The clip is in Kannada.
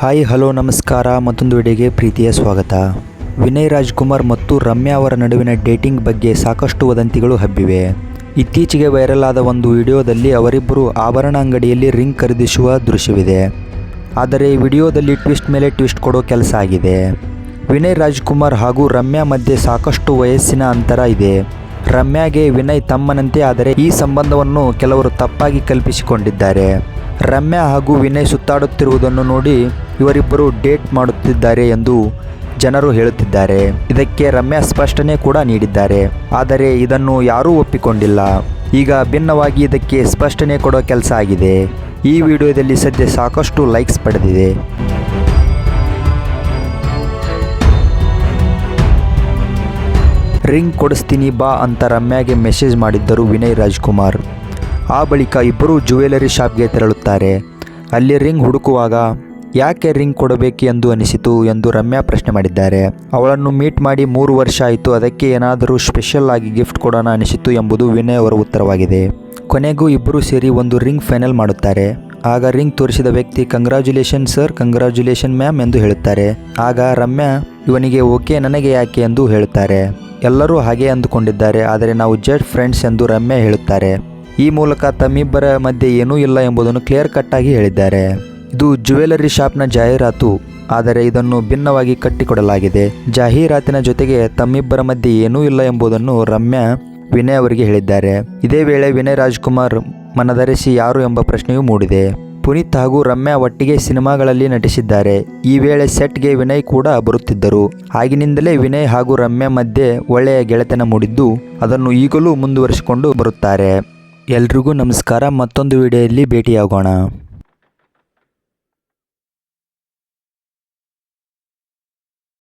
ಹಾಯ್, ಹಲೋ, ನಮಸ್ಕಾರ. ಮತ್ತೊಂದು ವಿಡಿಯೋಗೆ ಪ್ರೀತಿಯ ಸ್ವಾಗತ. ವಿನಯ್ ರಾಜ್ಕುಮಾರ್ ಮತ್ತು ರಮ್ಯಾ ಅವರ ನಡುವಿನ ಡೇಟಿಂಗ್ ಬಗ್ಗೆ ಸಾಕಷ್ಟು ವದಂತಿಗಳು ಹಬ್ಬಿವೆ. ಇತ್ತೀಚೆಗೆ ವೈರಲ್ ಆದ ಒಂದು ವಿಡಿಯೋದಲ್ಲಿ ಅವರಿಬ್ಬರು ಆಭರಣ ಅಂಗಡಿಯಲ್ಲಿ ರಿಂಗ್ ಖರೀದಿಸುವ ದೃಶ್ಯವಿದೆ. ಆದರೆ ವಿಡಿಯೋದಲ್ಲಿ ಟ್ವಿಸ್ಟ್ ಮೇಲೆ ಟ್ವಿಸ್ಟ್ ಕೊಡೋ ಕೆಲಸ ಆಗಿದೆ. ವಿನಯ್ ರಾಜ್ಕುಮಾರ್ ಹಾಗೂ ರಮ್ಯಾ ಮಧ್ಯೆ ಸಾಕಷ್ಟು ವಯಸ್ಸಿನ ಅಂತರ ಇದೆ. ರಮ್ಯಾಗೆ ವಿನಯ್ ತಮ್ಮನಂತೆ, ಆದರೆ ಈ ಸಂಬಂಧವನ್ನು ಕೆಲವರು ತಪ್ಪಾಗಿ ಕಲ್ಪಿಸಿಕೊಂಡಿದ್ದಾರೆ. ರಮ್ಯಾ ಹಾಗೂ ವಿನಯ್ ಸುತ್ತಾಡುತ್ತಿರುವುದನ್ನು ನೋಡಿ ಇವರಿಬ್ಬರು ಡೇಟ್ ಮಾಡುತ್ತಿದ್ದಾರೆ ಎಂದು ಜನರು ಹೇಳುತ್ತಿದ್ದಾರೆ. ಇದಕ್ಕೆ ರಮ್ಯಾ ಸ್ಪಷ್ಟನೆ ಕೂಡ ನೀಡಿದ್ದಾರೆ. ಆದರೆ ಇದನ್ನು ಯಾರೂ ಒಪ್ಪಿಕೊಂಡಿಲ್ಲ. ಈಗ ಭಿನ್ನವಾಗಿ ಇದಕ್ಕೆ ಸ್ಪಷ್ಟನೆ ಕೊಡೋ ಕೆಲಸ ಆಗಿದೆ. ಈ ವಿಡಿಯೋದಲ್ಲಿ ಸದ್ಯ ಸಾಕಷ್ಟು ಲೈಕ್ಸ್ ಪಡೆದಿದೆ. ರಿಂಗ್ ಕೊಡಿಸ್ತೀನಿ ಬಾ ಅಂತ ರಮ್ಯಾಗೆ ಮೆಸೇಜ್ ಮಾಡಿದ್ದರು ವಿನಯ್ ರಾಜ್ಕುಮಾರ್. ಆ ಬಳಿಕ ಇಬ್ಬರೂ ಜ್ಯುವೆಲರಿ ಶಾಪ್ಗೆ ತೆರಳುತ್ತಾರೆ. ಅಲ್ಲಿ ರಿಂಗ್ ಹುಡುಕುವಾಗ, ಯಾಕೆ ರಿಂಗ್ ಕೊಡಬೇಕು ಎಂದು ಅನಿಸಿತು? ಎಂದು ರಮ್ಯಾ ಪ್ರಶ್ನೆ ಮಾಡಿದ್ದಾರೆ. ಅವಳನ್ನು ಮೀಟ್ ಮಾಡಿ ಮೂರು ವರ್ಷ ಆಯಿತು, ಅದಕ್ಕೆ ಏನಾದರೂ ಸ್ಪೆಷಲ್ ಆಗಿ ಗಿಫ್ಟ್ ಕೊಡೋಣ ಅನಿಸಿತು ಎಂಬುದು ವಿನಯ್ ಅವರ ಉತ್ತರವಾಗಿದೆ. ಕೊನೆಗೂ ಇಬ್ಬರೂ ಸೇರಿ ಒಂದು ರಿಂಗ್ ಫೈನಲ್ ಮಾಡುತ್ತಾರೆ. ಆಗ ರಿಂಗ್ ತೋರಿಸಿದ ವ್ಯಕ್ತಿ, ಕಂಗ್ರ್ಯಾಚುಲೇಷನ್ ಸರ್, ಕಂಗ್ರ್ಯಾಚುಲೇಷನ್ ಮ್ಯಾಮ್ ಎಂದು ಹೇಳುತ್ತಾರೆ. ಆಗ ರಮ್ಯಾ, ಇವನಿಗೆ ಓಕೆ, ನನಗೆ ಯಾಕೆ? ಎಂದು ಹೇಳುತ್ತಾರೆ. ಎಲ್ಲರೂ ಹಾಗೆ ಅಂದುಕೊಂಡಿದ್ದಾರೆ, ಆದರೆ ನಾವು ಜಸ್ಟ್ ಫ್ರೆಂಡ್ಸ್ ಎಂದು ರಮ್ಯಾ ಹೇಳುತ್ತಾರೆ. ಈ ಮೂಲಕ ತಮ್ಮಿಬ್ಬರ ಮಧ್ಯೆ ಏನೂ ಇಲ್ಲ ಎಂಬುದನ್ನು ಕ್ಲಿಯರ್ ಕಟ್ ಆಗಿ ಹೇಳಿದ್ದಾರೆ. ಇದು ಜ್ಯುವೆಲರಿ ಶಾಪ್ನ ಜಾಹೀರಾತು, ಆದರೆ ಇದನ್ನು ಭಿನ್ನವಾಗಿ ಕಟ್ಟಿಕೊಡಲಾಗಿದೆ. ಜಾಹೀರಾತಿನ ಜೊತೆಗೆ ತಮ್ಮಿಬ್ಬರ ಮಧ್ಯೆ ಏನೂ ಇಲ್ಲ ಎಂಬುದನ್ನು ರಮ್ಯಾ ವಿನಯ್ ಅವರಿಗೆ ಹೇಳಿದ್ದಾರೆ. ಇದೇ ವೇಳೆ ವಿನಯ್ ರಾಜ್ಕುಮಾರ್ ಮನಧರಿಸಿ ಯಾರು ಎಂಬ ಪ್ರಶ್ನೆಯೂ ಮೂಡಿದೆ. ಪುನೀತ್ ಹಾಗೂ ರಮ್ಯಾ ಒಟ್ಟಿಗೆ ಸಿನಿಮಾಗಳಲ್ಲಿ ನಟಿಸಿದ್ದಾರೆ. ಈ ವೇಳೆ ಸೆಟ್ಗೆ ವಿನಯ್ ಕೂಡ ಬರುತ್ತಿದ್ದರು. ಆಗಿನಿಂದಲೇ ವಿನಯ್ ಹಾಗೂ ರಮ್ಯಾ ಮಧ್ಯೆ ಒಳ್ಳೆಯ ಗೆಳೆತನ ಮೂಡಿದ್ದು, ಅದನ್ನು ಈಗಲೂ ಮುಂದುವರಿಸಿಕೊಂಡು ಬರುತ್ತಾರೆ. ಎಲ್ರಿಗೂ ನಮಸ್ಕಾರ ಮತ್ತೊಂದು ವಿಡಿಯೋಯಲ್ಲಿ ಭೇಟಿಯಾಗೋಣ.